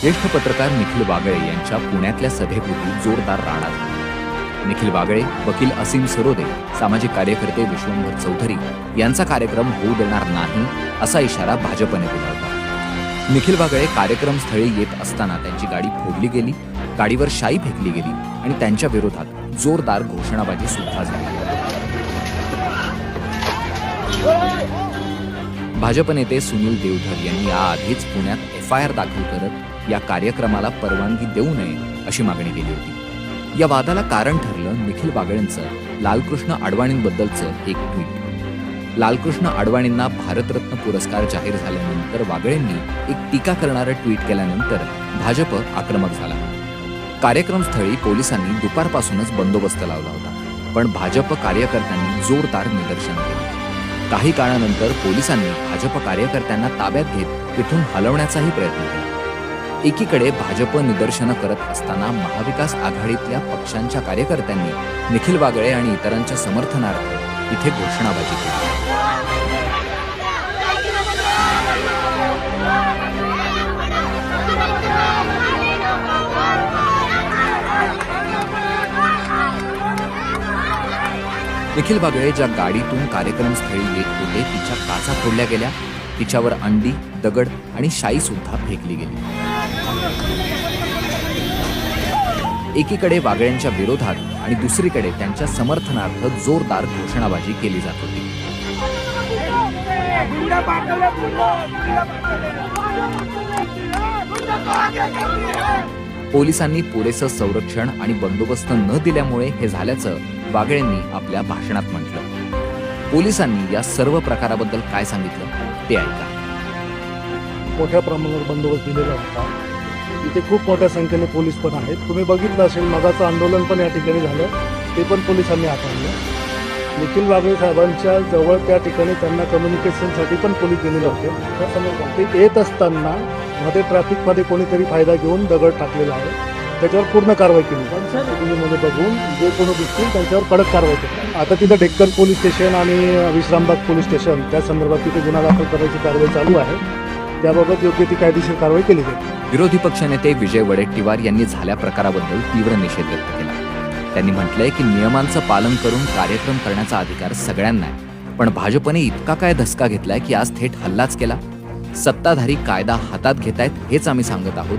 ज्येष्ठ पत्रकार निखिल बागळे यांच्या पुण्यातल्या सभेपूर्वी जोरदार राडा निखिल बागळे वकील असीम सरोदे सामाजिक कार्यकर्ते विश्वंभर चौधरी यांचा कार्यक्रम होऊ देणार नाही असा इशारा भाजपने दिला होता. निखिल बागळे कार्यक्रम स्थळी येत असताना त्यांची गाडी फोडली गेली गाडीवर शाई फेकली गेली आणि त्यांच्या विरोधात जोरदार घोषणाबाजी सुद्धा झाली. भाजप नेते सुनील देवधर यांनी याआधीच पुण्यात एफ आय आर दाखल करत या कार्यक्रमाला परवानगी देऊ नये अशी मागणी केली होती. या वादाला कारण ठरलं निखिल बागळेंचं लालकृष्ण अडवाणींबद्दलचं एक ट्विट. लालकृष्ण अडवाणींना भारतरत्न पुरस्कार जाहीर झाल्यानंतर वागळेंनी एक टीका करणारं ट्विट केल्यानंतर भाजप आक्रमक झाला. कार्यक्रमस्थळी पोलिसांनी दुपारपासूनच बंदोबस्त लावला होता पण भाजप कार्यकर्त्यांनी जोरदार निदर्शन केलं. काही काळानंतर पोलिसांनी भाजप कार्यकर्त्यांना ताब्यात घेत तिथून हलवण्याचाही प्रयत्न केला. एकीकडे भाजप निदर्शनं करत असताना महाविकास आघाडीतल्या पक्षांच्या कार्यकर्त्यांनी निखिल बागळे आणि इतरांच्या समर्थनार्थ इथे घोषणाबाजी केली. निखिल बागळे ज्या गाडीतून कार्यक्रमस्थळी येत होते तिच्या काचा फोडल्या गेल्या. तिच्यावर अंडी दगड आणि शाई सुद्धा फेकली गेली. एकीकडे वागळ्यांच्या विरोधात आणि दुसरीकडे त्यांच्या समर्थनार्थ जोरदार घोषणाबाजी केली जात होती. पोलिसांनी पुरेसं संरक्षण आणि बंदोबस्त न दिल्यामुळे हे झाल्याचं वागळेंनी आपल्या भाषणात म्हटलं. पोलिसांनी या सर्व प्रकाराबद्दल काय सांगितलं ते ऐका. मोठ्या प्रमाणावर बंदोबस्त दिलेला होता. इथे खूप मोठ्या संख्येने पोलीस पण आहेत. तुम्ही बघितलं असेल मगाचं आंदोलन पण या ठिकाणी झालं. ते पण पोलिसांनी हाताळलं. निखिल बागळे साहेबांच्या जवळ त्या ठिकाणी त्यांना कम्युनिकेशनसाठी पण पोलीस दिलेले होते. ते येत असताना मध्ये ट्रॅफिकमध्ये कोणीतरी फायदा घेऊन दगड टाकलेला आहे. त्याच्यावर पूर्ण कारवाई केली. मध्ये बघून जे कोणी दिसतील त्यांच्यावर कडक कारवाई केली. आता तिथं डेक्कन पोलीस स्टेशन आणि विश्रामबाग पोलीस स्टेशन त्या संदर्भात तिथे गुन्हा दाखल करायची कारवाई चालू आहे. त्याबाबत योग्य ती कायदेशीर कारवाई केली जाईल. विरोधी पक्षनेते विजय वडेट्टीवार यांनी झाल्या प्रकाराबद्दल तीव्र निषेध व्यक्त केला. त्यांनी म्हटलंय की नियमांचं पालन करून कार्यक्रम करण्याचा अधिकार सगळ्यांना आहे. पण भाजपने इतका काय धसका घेतलाय की आज थेट हल्लाच केला? सत्ताधारी कायदा हातात घेतायत हेच आम्ही सांगत आहोत.